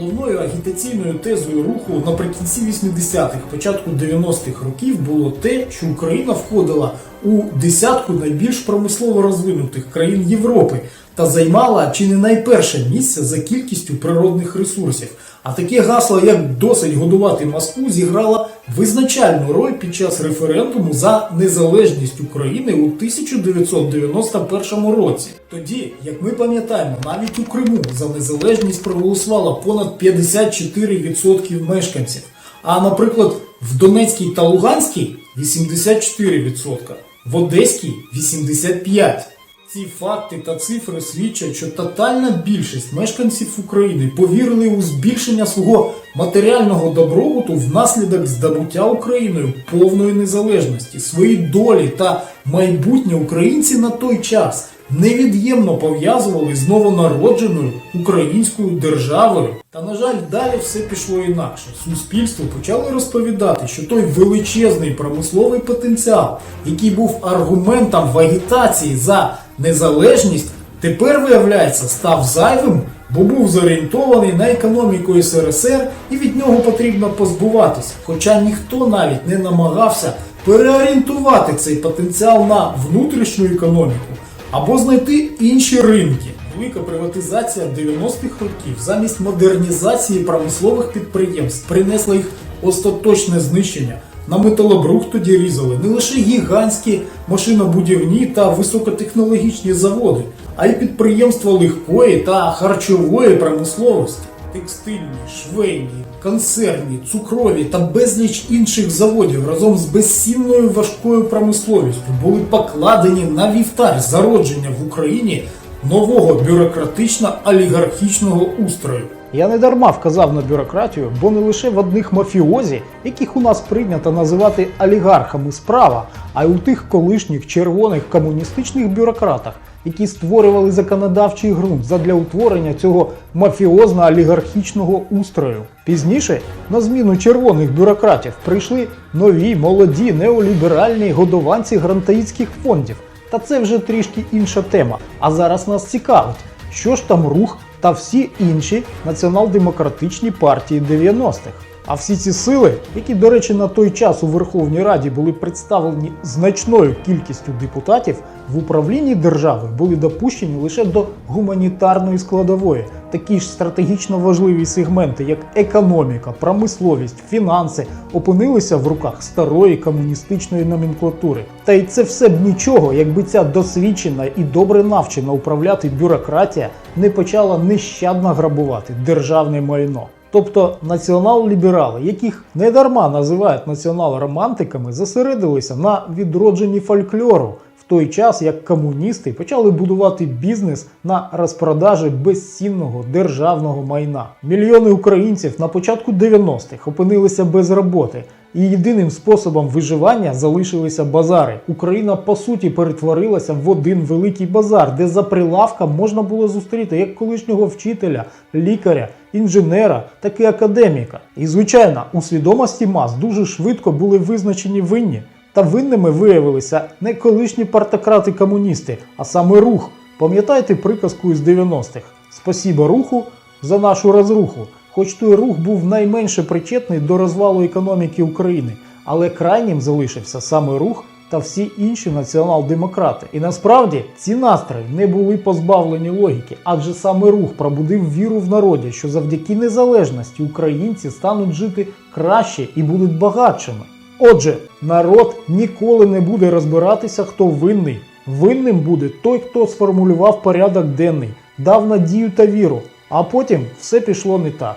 Головною агітаційною тезою руху наприкінці 80-х, початку 90-х років було те, що Україна входила у десятку найбільш промислово розвинутих країн Європи та займала чи не найперше місце за кількістю природних ресурсів. А таке гасло, як досить годувати Москву, зіграло визначальну роль під час референдуму за незалежність України у 1991 році. Тоді, як ми пам'ятаємо, навіть у Криму за незалежність проголосувало понад 54% мешканців. А, наприклад, в Донецькій та Луганській 84%, в Одеській 85%. Ці факти та цифри свідчать, що тотальна більшість мешканців України повірили у збільшення свого матеріального добробуту внаслідок здобуття Україною повної незалежності, свої долі та майбутнє українці на той час невід'ємно пов'язували з новонародженою українською державою. Та на жаль, далі все пішло інакше. Суспільство почало розповідати, що той величезний промисловий потенціал, який був аргументом в агітації за незалежність, тепер виявляється став зайвим, бо був зорієнтований на економіку СРСР і від нього потрібно позбуватися. Хоча ніхто навіть не намагався переорієнтувати цей потенціал на внутрішню економіку або знайти інші ринки. Велика приватизація 90-х років замість модернізації промислових підприємств принесла їх остаточне знищення. На металобрух тоді різали не лише гігантські машинобудівні та високотехнологічні заводи, а й підприємства легкої та харчової промисловості. Текстильні, швейні, консервні, цукрові та безліч інших заводів разом з безцінною важкою промисловістю були покладені на вівтар зародження в Україні нового бюрократично-олігархічного устрою. Я не дарма вказав на бюрократію, бо не лише в одних мафіозі, яких у нас прийнято називати олігархами справа, а й у тих колишніх червоних комуністичних бюрократах, які створювали законодавчий ґрунт задля утворення цього мафіозно-олігархічного устрою. Пізніше на зміну червоних бюрократів прийшли нові молоді неоліберальні годованці грантаїцьких фондів. Та це вже трішки інша тема. А зараз нас цікавить, що ж там рух та всі інші націонал-демократичні партії 90-х. А всі ці сили, які, до речі, на той час у Верховній Раді були представлені значною кількістю депутатів, в управлінні держави були допущені лише до гуманітарної складової. Такі ж стратегічно важливі сегменти, як економіка, промисловість, фінанси, опинилися в руках старої комуністичної номенклатури. Та й це все б нічого, якби ця досвідчена і добре навчена управляти бюрократія не почала нещадно грабувати державне майно. Тобто націонал-ліберали, яких недарма називають націонал-романтиками, зосередилися на відродженні фольклору в той час, як комуністи почали будувати бізнес на розпродажі безцінного державного майна. Мільйони українців на початку 90-х опинилися без роботи. І єдиним способом виживання залишилися базари. Україна по суті перетворилася в один великий базар, де за прилавком можна було зустріти як колишнього вчителя, лікаря, інженера, так і академіка. І звичайно, у свідомості мас дуже швидко були визначені винні. Та винними виявилися не колишні партократи комуністи, а саме рух. Пам'ятаєте приказку із 90-х? Спасіба руху за нашу розруху. Хоч той рух був найменше причетний до розвалу економіки України, але крайнім залишився саме рух та всі інші націонал-демократи. І насправді ці настрої не були позбавлені логіки, адже саме рух пробудив віру в народі, що завдяки незалежності українці стануть жити краще і будуть багатшими. Отже, народ ніколи не буде розбиратися, хто винний. Винним буде той, хто сформулював порядок денний, дав надію та віру, а потім все пішло не так.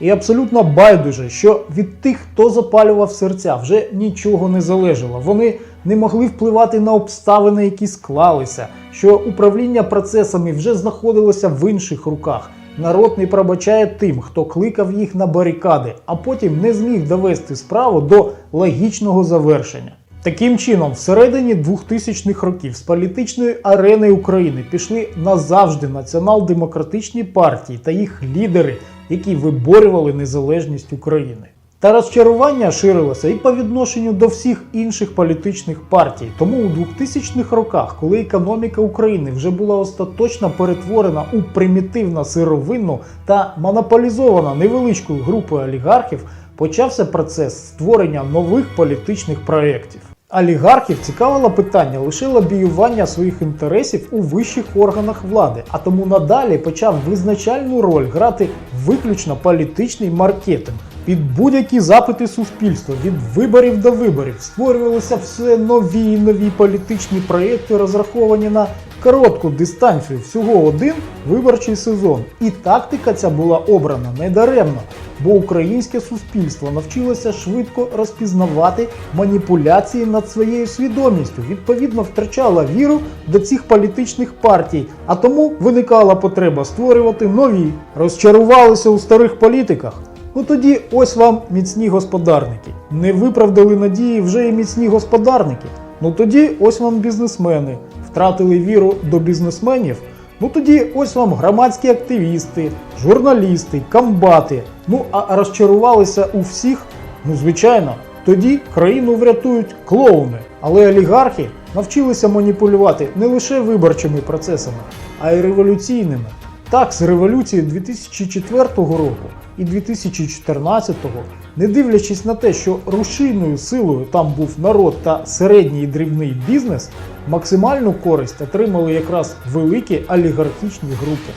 І абсолютно байдуже, що від тих, хто запалював серця, вже нічого не залежало. Вони не могли впливати на обставини, які склалися, що управління процесами вже знаходилося в інших руках. Народ не пробачає тим, хто кликав їх на барикади, а потім не зміг довести справу до логічного завершення. Таким чином, всередині 2000-х років з політичної арени України пішли назавжди націонал-демократичні партії та їх лідери, які виборювали незалежність України. Та розчарування ширилося і по відношенню до всіх інших політичних партій. Тому у 2000-х роках, коли економіка України вже була остаточно перетворена у примітивно сировинну та монополізована невеличкою групою олігархів, почався процес створення нових політичних проєктів. Олігархів цікавило питання лише лобіювання своїх інтересів у вищих органах влади, а тому надалі почав визначальну роль грати виключно політичний маркетинг. Під будь-які запити суспільства від виборів до виборів створювалися все нові і нові політичні проєкти, розраховані на коротку дистанцію, всього один виборчий сезон. І тактика ця була обрана недаремно, бо українське суспільство навчилося швидко розпізнавати маніпуляції над своєю свідомістю, відповідно втрачало віру до цих політичних партій, а тому виникала потреба створювати нові, розчарувалися у старих політиках. Ну тоді ось вам міцні господарники. Не виправдали надії вже і міцні господарники. Ну тоді ось вам бізнесмени. Втратили віру до бізнесменів. Ну тоді ось вам громадські активісти, журналісти, комбати. Ну а розчарувалися у всіх. Ну звичайно, тоді країну врятують клоуни. Але олігархи навчилися маніпулювати не лише виборчими процесами, а й революційними. Так, з революції 2004 року і 2014-го, не дивлячись на те, що рушійною силою там був народ та середній і дрібний бізнес, максимальну користь отримали якраз великі олігархічні групи.